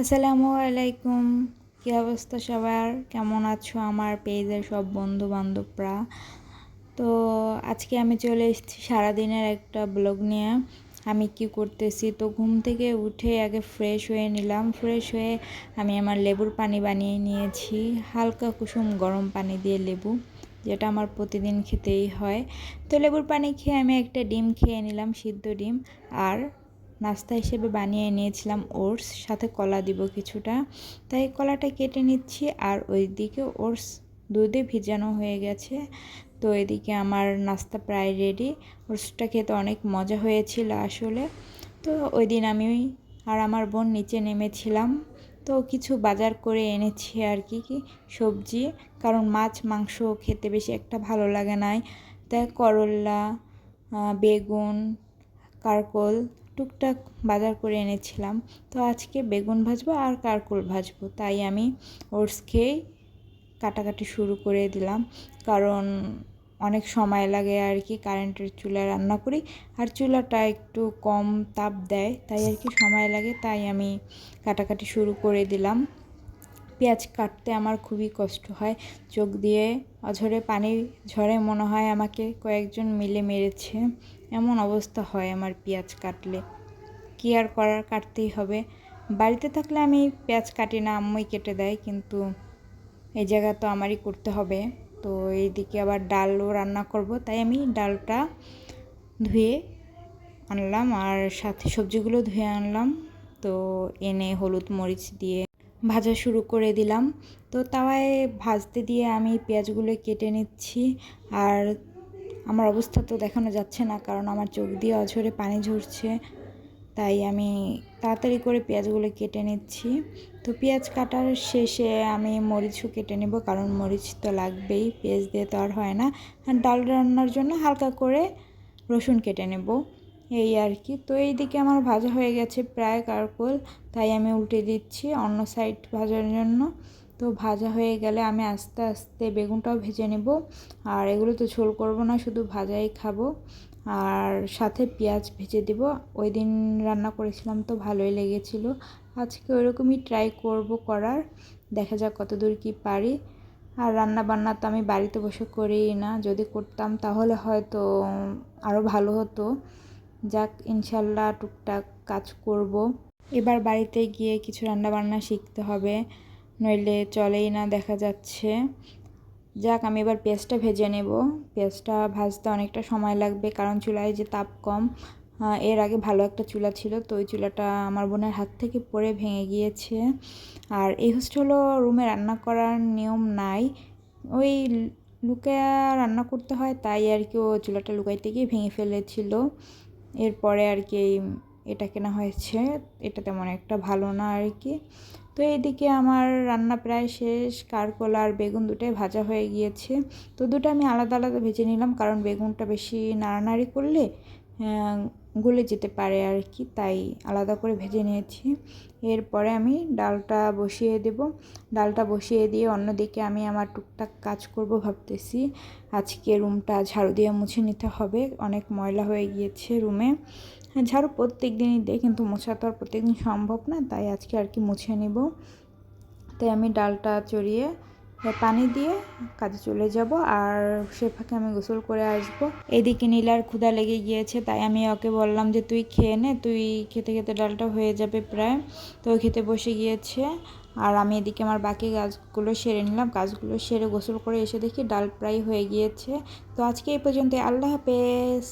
আসসালামু আলাইকুম। কী অবস্থা সবার? কেমন আছো আমার পেজের সব বন্ধু বান্ধবরা তো আজকে আমি চলে এসেছি সারাদিনের একটা ব্লগ নিয়ে। আমি কি করতেছি? তো ঘুম থেকে উঠে আগে ফ্রেশ হয়ে নিলাম। ফ্রেশ হয়ে আমি আমার লেবুর পানি বানিয়ে নিয়েছি। হালকা কুসুম গরম পানি দিয়ে লেবু, যেটা আমার প্রতিদিন খেতেই হয়। তো লেবুর পানি খেয়ে আমি একটা ডিম খেয়ে নিলাম, সিদ্ধ ডিম। আর নাস্তা হিসেবে বানিয়ে নিয়েছিলাম ওটস, সাথে কলা দিব কিছুটা। তাই কলাটা কেটে নিচ্ছি আর ওই দিকে ওটস দুধে ভিজানো হয়ে গেছে। তো এদিকে আমার নাস্তা প্রায় রেডি। ওটসটা খেতে অনেক মজা হয়েছিল আসলে। তো ওই দিন আমি আর আমার বোন নিচে নেমেছিলাম। তো কিছু বাজার করে এনেছি আর কি কি সবজি। কারণ মাছ, মাংস খেতে বেশি একটা ভালো লাগে নাই। তাই করল্লা বেগুন, কারকল টুকটাক বাজার করে এনেছিলাম। তো আজকে বেগুন ভাজবো আর কারকুল ভাজবো। তাই আমি ওটস খেয়েই কাটাকাটি শুরু করে দিলাম। কারণ অনেক সময় লাগে আর কি কারেন্টের চুলায় রান্না করি। আর চুলাটা একটু কম তাপ দেয়, তাই আর কি সময় লাগে, তাই আমি কাটাকাটি শুরু করে দিলাম। পেঁয়াজ কাটতে আমার খুবই কষ্ট হয়। চোখ দিয়ে অঝরে পানি ঝরে মনে হয় আমাকে কয়েকজন মিলে মেরেছে। এমন অবস্থা হয় আমার পেঁয়াজ কাটলে। কী আর করার কাটতেই হবে। বাড়িতে থাকলে আমি পেঁয়াজ কাটি না, আম্মুই কেটে দেয়, কিন্তু এই জায়গা তো আমারই করতে হবে। তো এইদিকে আবার ডালও রান্না করব, তাই আমি ডালটা ধুয়ে আনলাম আর সাথে সবজিগুলো ধুয়ে আনলাম। তো এনে হলুদ মরিচ দিয়ে ভাজা শুরু করে দিলাম। তো তাওয়ায় ভাজতে দিয়ে আমি পেঁয়াজগুলো কেটে নিচ্ছি। আর আমার অবস্থা তো দেখানো যাচ্ছে না, কারণ আমার চোখ দিয়ে অঝরে পানি ঝরছে। তাই আমি তাড়াতাড়ি করে পেঁয়াজগুলো কেটে নিচ্ছি। তো পেঁয়াজ কাটার শেষে আমি মরিচও কেটে নেব, কারণ মরিচ তো লাগবেই, পেঁয়াজ দিয়ে তো আর হয় না। আর ডাল রান্নার জন্য হালকা করে রসুন কেটে নেব, এই আর কি। তো এই দিকে আমার ভাজা হয়ে গেছে প্রায় কারকোল, তাই আমি উল্টে দিচ্ছি অন্য সাইড ভাজার জন্য। তো ভাজা হয়ে গেলে আমি আস্তে আস্তে বেগুনটাও ভেজে নেব। আর এগুলো তো ঝোল করব না, শুধু ভাজাই খাব। আর সাথে পেঁয়াজ ভেজে দেব। ওই দিন রান্না করেছিলাম তো ভালোই লেগেছিল। আজকে ওইরকমই ট্রাই করব করার। দেখা যাক কতদূর কি পারি। আর রান্না বান্না তো আমি বাড়িতে বসে করি না। যদি করতাম তাহলে হয়তো আরও ভালো হতো। যাক, ইনশাল্লাহ টুকটাক কাজ করব। এবার বাড়িতে গিয়ে কিছু রান্না বান্না শিখতে হবে। নইলে চলেই না, দেখা যাচ্ছে। যাক, আমি এবার পেঁয়াজটা ভেজে নেব। পেঁয়াজটা ভাজতে অনেকটা সময় লাগবে, কারণ চুলায় যে তাপ কম এর আগে ভালো একটা চুলা ছিল, তো ওই চুলাটা আমার বোনের হাত থেকে পড়ে ভেঙে গিয়েছে। আর এই হোস্টেলও রুমে রান্না করার নিয়ম নাই। ওই লুকায়া রান্না করতে হয়, তাই আর কি ও চুলাটা লুকাইতে গিয়ে ভেঙে ফেলেছিল। এরপরে আর কি এটা কেনা হয়েছে। এটা তেমন একটা ভালো না আর কি। তো এইদিকে আমার রান্না প্রায় শেষ। কারকল আর বেগুন দুটাই ভাজা হয়ে গিয়েছে। তো দুটো আমি আলাদা আলাদা ভেজে নিলাম, কারণ বেগুনটা বেশি নাড়ানাড়ি করলে গলে যেতে পারে আর কি, তাই আলাদা করে ভেজে নিয়েছি। এরপরে আমি ডালটা বসিয়ে দেব। ডালটা বসিয়ে দিয়ে অন্যদিকে আমি আমার টুকটাক কাজ করব ভাবতেছি। আজকে রুমটা ঝাড়ু দিয়ে মুছে নিতে হবে। অনেক ময়লা হয়ে গিয়েছে রুমে। ঝাড়ু প্রত্যেক দিনই দেয় কিন্তু মোছা তো আর প্রত্যেক দিন সম্ভব না, তাই আজকে আর কি মুছে নিব। তাই আমি ডালটা চড়িয়ে পানি দিয়ে কাজে চলে যাব আর সে ফাঁকে আমি গোসল করে আসব। এদিকে নীলার ক্ষুদা লেগে গিয়েছে, তাই আমি ওকে বললাম যে, তুই খেয়ে নে, তুই খেতে খেতে ডালটা হয়ে যাবে প্রায়। তো খেতে বসে গিয়েছে আর আমি এদিকে আমার বাকি গাছগুলো সেরে নিলাম। গাছগুলো সেরে গোসল করে এসে দেখি ডাল প্রায় হয়ে গিয়েছে। তো আজকে এই পর্যন্ত আল্লাহ হাফেজ।